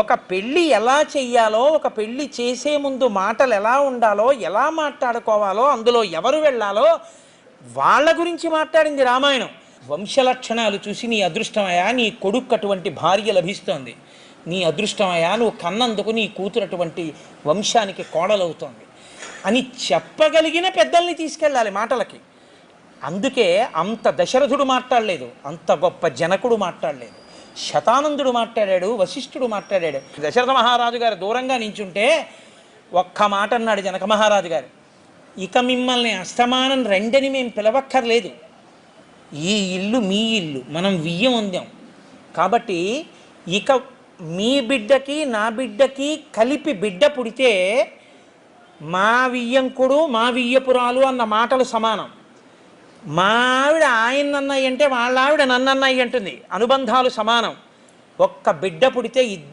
ఒక పెళ్ళి ఎలా చెయ్యాలో ఒక పెళ్ళి చేసే ముందు మాటలు ఎలా ఉండాలో ఎలా మాట్లాడుకోవాలో అందులో ఎవరు వెళ్ళాలో వాళ్ళ గురించి మాట్లాడింది రామాయణం. వంశలక్షణాలు చూసి నీ అదృష్టమయ్యా నీ కొడుకు అటువంటి భార్య లభిస్తోంది. నీ అదృష్టమయ్యా నువ్వు కన్నందుకు నీ కూతురు అటువంటి వంశానికి కోడలవుతోంది. అని చెప్పగలిగిన పెద్దల్ని తీసుకెళ్ళాలి మాటలకి. అందుకే అంత దశరథుడు మాట్లాడలేదు అంత గొప్ప జనకుడు మాట్లాడలేదు. శతానందుడు మాట్లాడాడు వశిష్ఠుడు మాట్లాడాడు. దశరథ మహారాజు గారు దూరంగా నించుంటే ఒక్క మాట అన్నాడు జనక మహారాజు గారు. ఇక మిమ్మల్ని అస్తమానం రెండని మేము పిలవక్కర్లేదు. ఈ ఇల్లు మీ ఇల్లు మనం వియ్యం ఉందాం కాబట్టి ఇక మీ బిడ్డకి నా బిడ్డకి కలిపి బిడ్డ పుడితే మా వియ్యంకుడు మా వియ్యపురాలు అన్న మాటలు సమానం. మా ఆవిడ ఆయన అన్నయ్య అంటే వాళ్ళ ఆవిడ నన్ను అన్నయ్య అంటుంది. అనుబంధాలు సమానం. ఒక్క బిడ్డ పుడితే ఇద్దరు